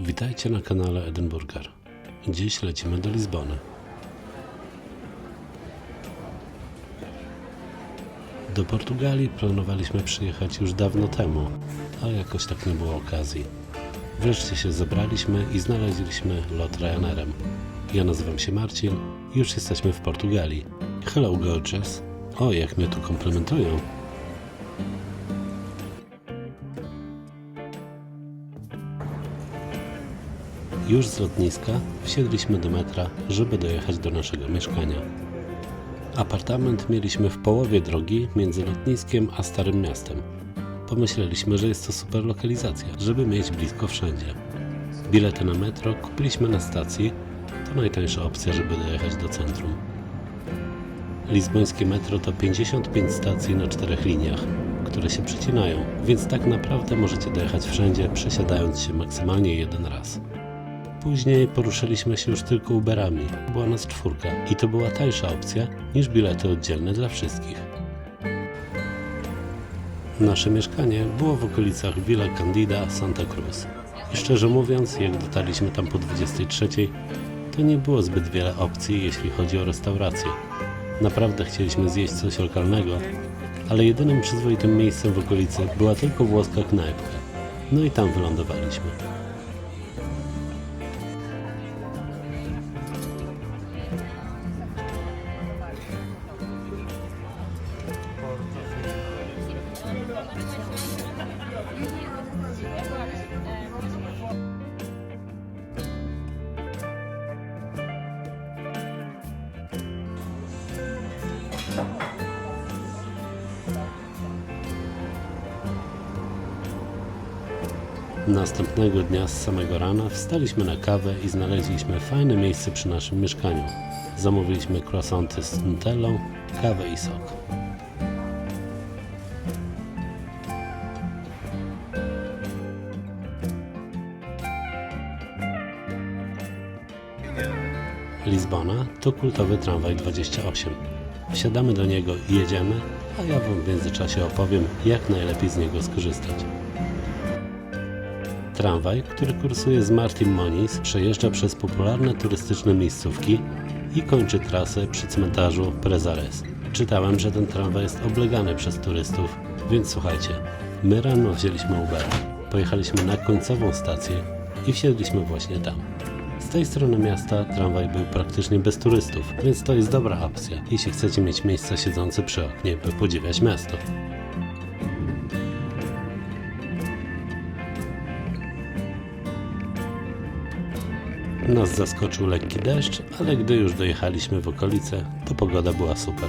Witajcie na kanale Edynburger. Dziś lecimy do Lizbony. Do Portugalii planowaliśmy przyjechać już dawno temu, ale jakoś tak nie było okazji. Wreszcie się zebraliśmy i znaleźliśmy lot Ryanerem. Ja nazywam się Marcin i już jesteśmy w Portugalii. Hello gorgeous. O, jak mnie tu komplementują. Już z lotniska wsiedliśmy do metra, żeby dojechać do naszego mieszkania. Apartament mieliśmy w połowie drogi między lotniskiem a Starym Miastem. Pomyśleliśmy, że jest to super lokalizacja, żeby mieć blisko wszędzie. Bilety na metro kupiliśmy na stacji, to najtańsza opcja, żeby dojechać do centrum. Lizbońskie metro to 55 stacji na czterech liniach, które się przecinają, więc tak naprawdę możecie dojechać wszędzie, przesiadając się maksymalnie jeden raz. Później poruszyliśmy się już tylko Uberami. Była nas czwórka i to była tańsza opcja niż bilety oddzielne dla wszystkich. Nasze mieszkanie było w okolicach Villa Candida, Santa Cruz. I szczerze mówiąc, jak dotarliśmy tam po 23, to nie było zbyt wiele opcji, jeśli chodzi o restaurację. Naprawdę chcieliśmy zjeść coś lokalnego, ale jedynym przyzwoitym miejscem w okolicy była tylko włoska knajpka. No i tam wylądowaliśmy. Dnia z samego rana wstaliśmy na kawę i znaleźliśmy fajne miejsce przy naszym mieszkaniu. Zamówiliśmy croissanty z nutellą, kawę i sok. Lizbona to kultowy tramwaj 28. Wsiadamy do niego i jedziemy, a ja Wam w międzyczasie opowiem, jak najlepiej z niego skorzystać. Tramwaj, który kursuje z Martin Moniz, przejeżdża przez popularne turystyczne miejscówki i kończy trasę przy cmentarzu Prezares. Czytałem, że ten tramwaj jest oblegany przez turystów, więc słuchajcie, my rano wzięliśmy Uber, pojechaliśmy na końcową stację i wsiedliśmy właśnie tam. Z tej strony miasta tramwaj był praktycznie bez turystów, więc to jest dobra opcja, jeśli chcecie mieć miejsce siedzące przy oknie, by podziwiać miasto. Nas zaskoczył lekki deszcz, ale gdy już dojechaliśmy w okolice, to pogoda była super.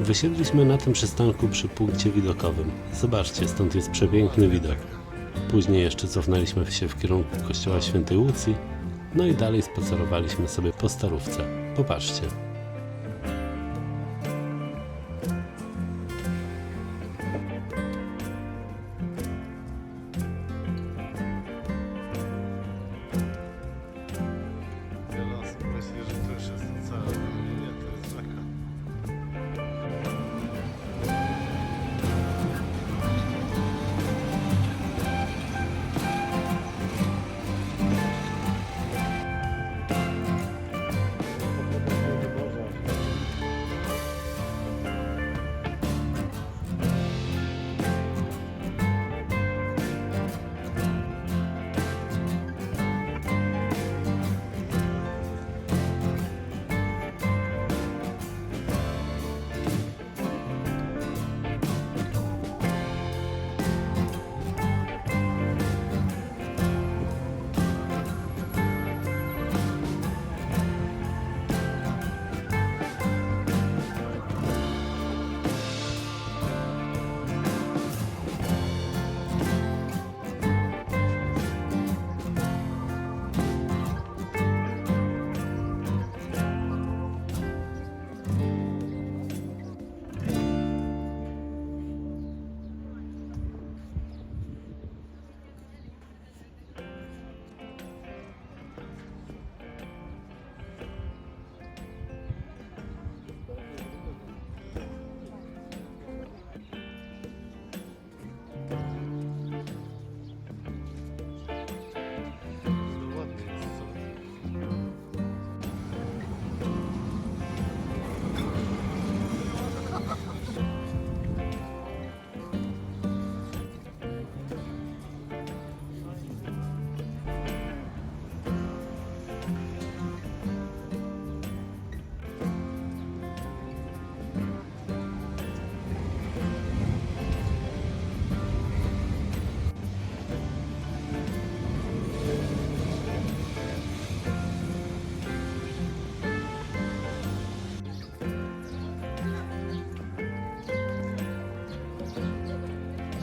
Wysiedliśmy na tym przystanku przy punkcie widokowym. Zobaczcie, stąd jest przepiękny widok. Później jeszcze cofnęliśmy się w kierunku kościoła świętej Łucji, no i dalej spacerowaliśmy sobie po starówce. Popatrzcie.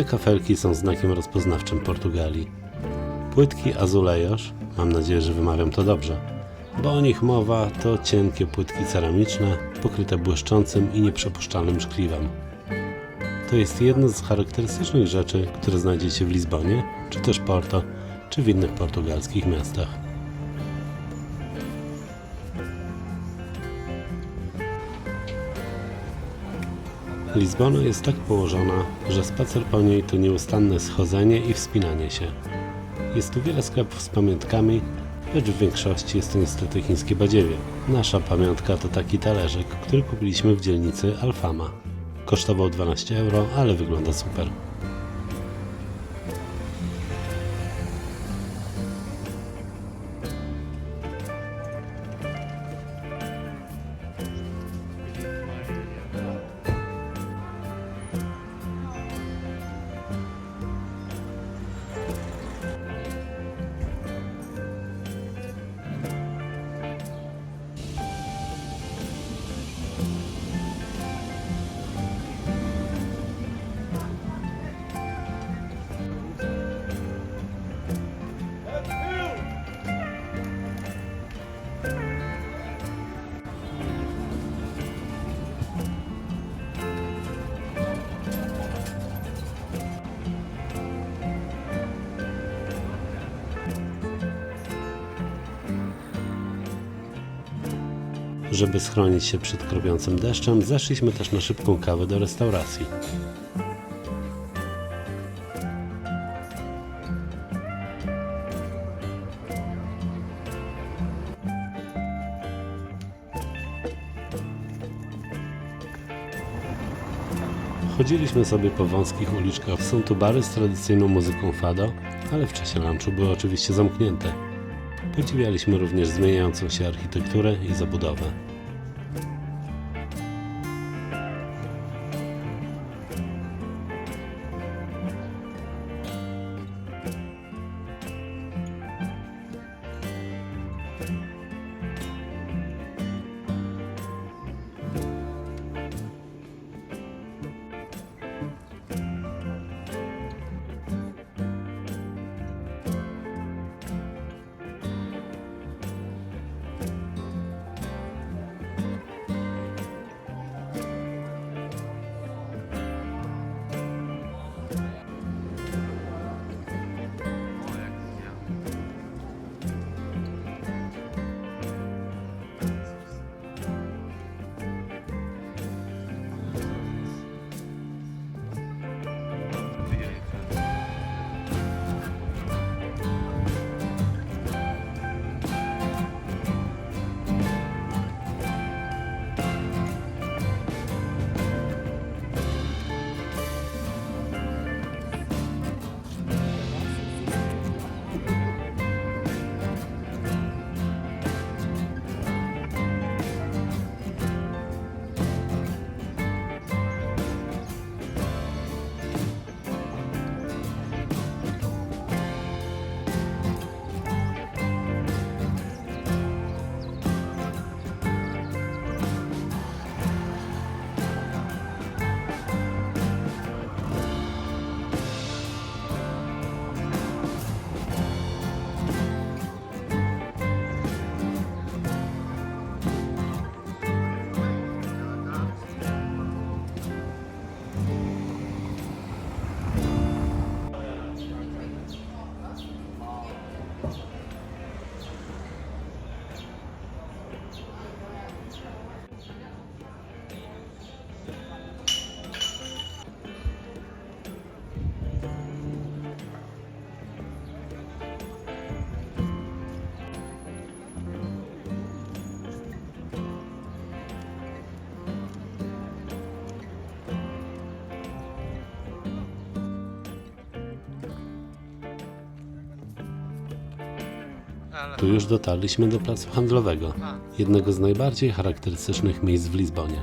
Te kafelki są znakiem rozpoznawczym Portugalii. Płytki azulejos, mam nadzieję, że wymawiam to dobrze, bo o nich mowa, to cienkie płytki ceramiczne, pokryte błyszczącym i nieprzepuszczalnym szkliwem. To jest jedna z charakterystycznych rzeczy, które znajdziecie w Lizbonie, czy też Porto, czy w innych portugalskich miastach. Lizbona jest tak położona, że spacer po niej to nieustanne schodzenie i wspinanie się. Jest tu wiele sklepów z pamiątkami, lecz w większości jest to niestety chińskie badziewie. Nasza pamiątka to taki talerzyk, który kupiliśmy w dzielnicy Alfama. Kosztował 12 euro, ale wygląda super. Żeby schronić się przed kropiącym deszczem, zeszliśmy też na szybką kawę do restauracji. Chodziliśmy sobie po wąskich uliczkach. Są tu bary z tradycyjną muzyką fado, ale w czasie lunchu były oczywiście zamknięte. Podziwialiśmy również zmieniającą się architekturę i zabudowę. Tu już dotarliśmy do placu handlowego, A, jednego z najbardziej charakterystycznych miejsc w Lizbonie.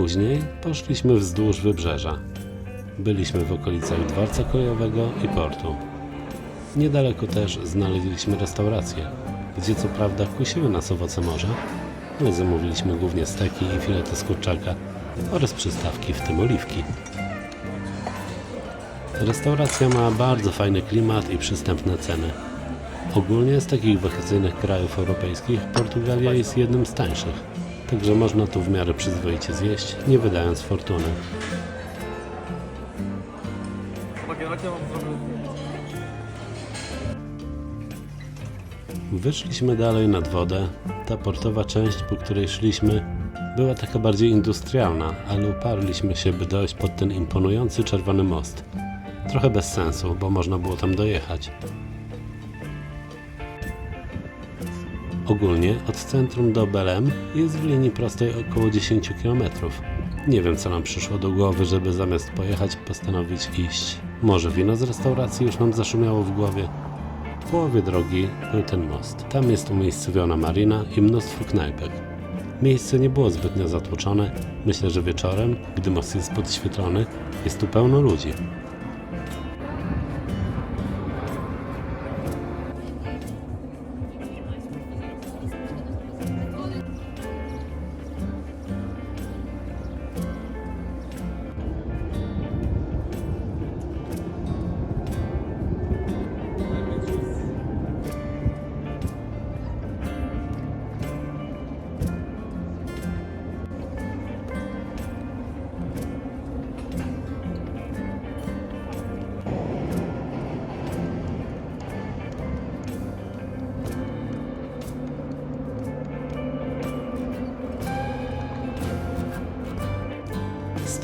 Później poszliśmy wzdłuż wybrzeża. Byliśmy w okolicach dworca kolejowego i portu. Niedaleko też znaleźliśmy restaurację, gdzie co prawda kusiły nas owoce morza, my zamówiliśmy głównie steki i filety z kurczaka oraz przystawki, w tym oliwki. Restauracja ma bardzo fajny klimat i przystępne ceny. Ogólnie z takich wakacyjnych krajów europejskich Portugalia jest jednym z tańszych, także można tu w miarę przyzwoicie zjeść, nie wydając fortuny. Wyszliśmy dalej nad wodę. Ta portowa część, po której szliśmy, była taka bardziej industrialna, ale uparliśmy się, by dojść pod ten imponujący czerwony most. Trochę bez sensu, bo można było tam dojechać. Ogólnie od centrum do Belem jest w linii prostej około 10 km. Nie wiem, co nam przyszło do głowy, żeby zamiast pojechać postanowić iść. Może wino z restauracji już nam zaszumiało w głowie. W połowie drogi był ten most. Tam jest umiejscowiona marina i mnóstwo knajpek. Miejsce nie było zbytnio zatłoczone. Myślę, że wieczorem, gdy most jest podświetlony, jest tu pełno ludzi.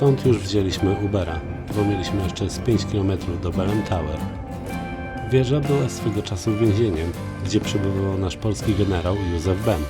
Stąd już wzięliśmy Ubera, bo mieliśmy jeszcze z 5 km do Belem Tower. Wieża była swego czasu więzieniem, gdzie przebywał nasz polski generał Józef Bem.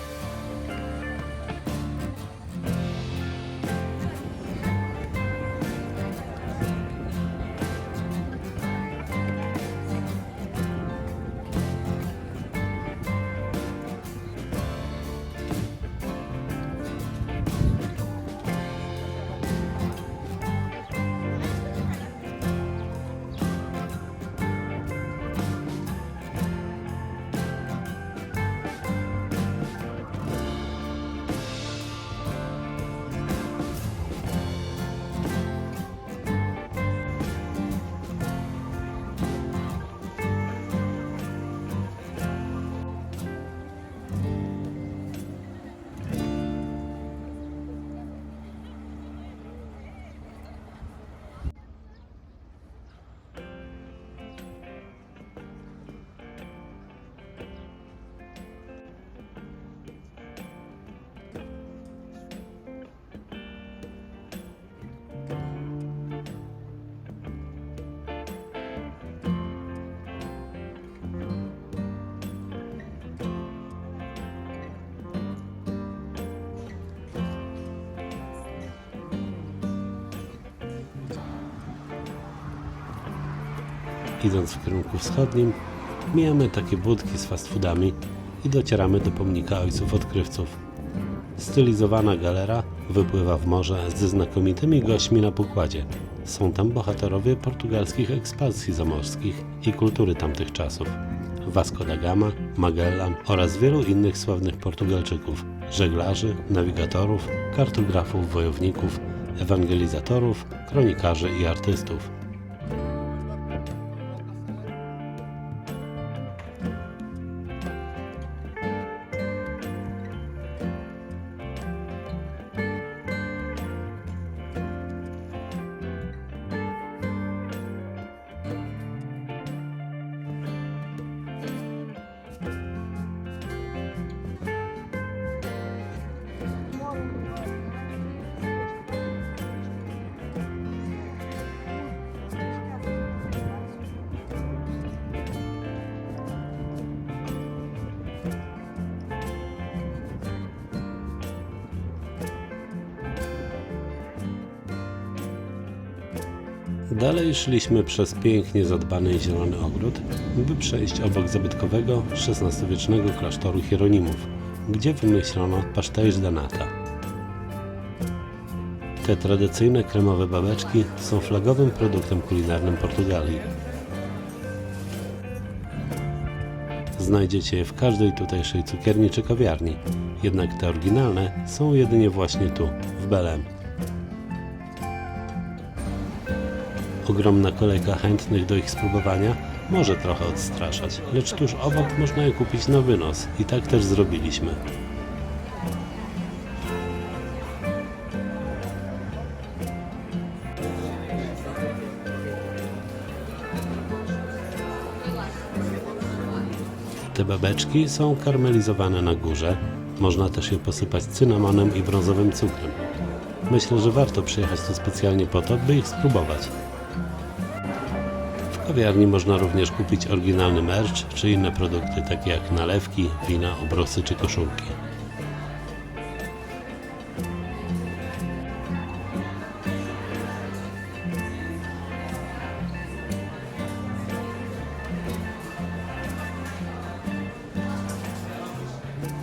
Idąc w kierunku wschodnim, mijamy takie budki z fast foodami i docieramy do pomnika ojców odkrywców. Stylizowana galera wypływa w morze ze znakomitymi gośćmi na pokładzie. Są tam bohaterowie portugalskich ekspansji zamorskich i kultury tamtych czasów. Vasco da Gama, Magellan oraz wielu innych sławnych Portugalczyków, żeglarzy, nawigatorów, kartografów, wojowników, ewangelizatorów, kronikarzy i artystów. Dalej szliśmy przez pięknie zadbany i zielony ogród, by przejść obok zabytkowego XVI-wiecznego klasztoru Hieronimów, gdzie wymyślono pasztejsz de nata. Te tradycyjne kremowe babeczki są flagowym produktem kulinarnym Portugalii. Znajdziecie je w każdej tutejszej cukierni czy kawiarni, jednak te oryginalne są jedynie właśnie tu, w Belem. Ogromna kolejka chętnych do ich spróbowania może trochę odstraszać, lecz tuż obok można je kupić na wynos i tak też zrobiliśmy. Te babeczki są karmelizowane na górze. Można też je posypać cynamonem i brązowym cukrem. Myślę, że warto przyjechać tu specjalnie po to, by ich spróbować. W kawiarni można również kupić oryginalny merch czy inne produkty, takie jak nalewki, wina, obrosy czy koszulki.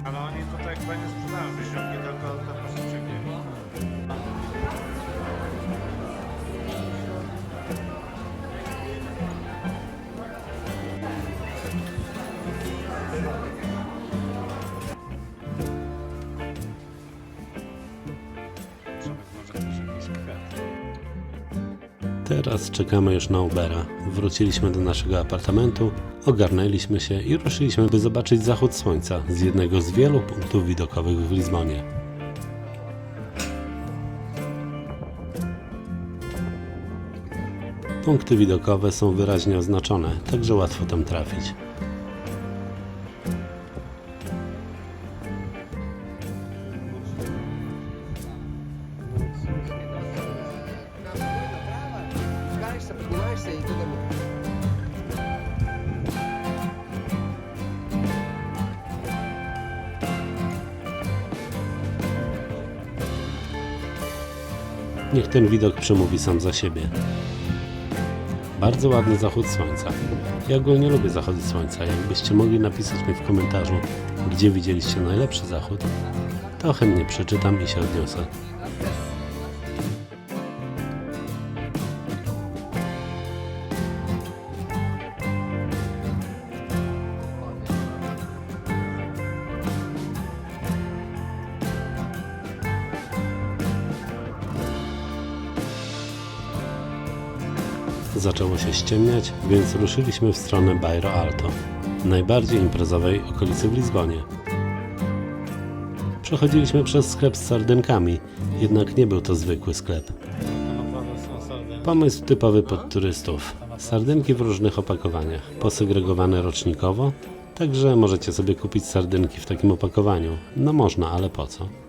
Ale oni tutaj chyba nie sprzedają Teraz czekamy już na Ubera. Wróciliśmy do naszego apartamentu, ogarnęliśmy się i ruszyliśmy, by zobaczyć zachód słońca z jednego z wielu punktów widokowych w Lizbonie. Punkty widokowe są wyraźnie oznaczone, także łatwo tam trafić. Niech ten widok przemówi sam za siebie. Bardzo ładny zachód słońca. Ja ogólnie lubię zachody słońca. Jakbyście mogli napisać mi w komentarzu, gdzie widzieliście najlepszy zachód, to chętnie przeczytam i się odniosę. Zaczęło się ściemniać, więc ruszyliśmy w stronę Bairro Alto, najbardziej imprezowej okolicy w Lizbonie. Przechodziliśmy przez sklep z sardynkami, jednak nie był to zwykły sklep. Pomysł typowy pod turystów. Sardynki w różnych opakowaniach, posegregowane rocznikowo, także możecie sobie kupić sardynki w takim opakowaniu. No można, ale po co?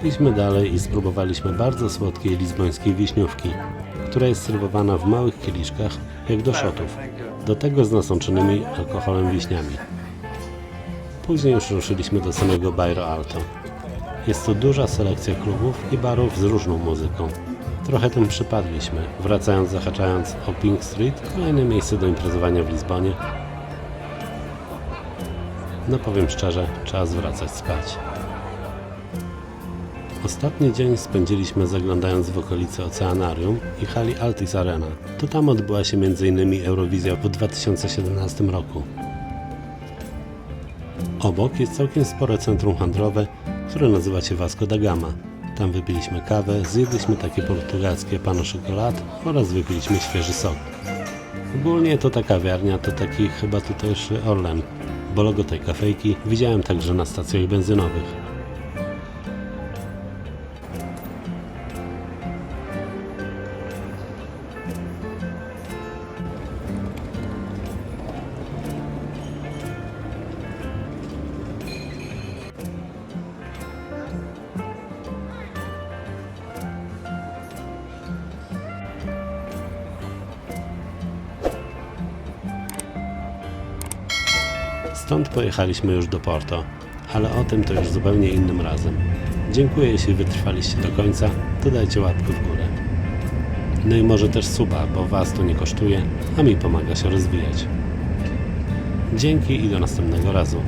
Szliśmy dalej i spróbowaliśmy bardzo słodkiej lizbońskiej wiśniówki, która jest serwowana w małych kieliszkach, jak do szotów, do tego z nasączonymi alkoholem wiśniami. Później już ruszyliśmy do samego Bairro Alto. Jest tu duża selekcja klubów i barów z różną muzyką. Trochę tym przypadliśmy, wracając zahaczając o Pink Street, kolejne miejsce do imprezowania w Lizbonie. No powiem szczerze, czas wracać spać. Ostatni dzień spędziliśmy zaglądając w okolice Oceanarium i hali Altis Arena. To tam odbyła się m.in. Eurowizja w 2017 roku. Obok jest całkiem spore centrum handlowe, które nazywa się Vasco da Gama. Tam wypiliśmy kawę, zjedliśmy takie portugalskie pano czekolad oraz wypiliśmy świeży sok. Ogólnie to ta kawiarnia to taki chyba tutejszy Orlen, bo logo tej kafejki widziałem także na stacjach benzynowych. Stąd pojechaliśmy już do Porto, ale o tym to już zupełnie innym razem. Dziękuję, jeśli wytrwaliście do końca, to dajcie łapkę w górę. No i może też suba, bo Was to nie kosztuje, a mi pomaga się rozwijać. Dzięki i do następnego razu.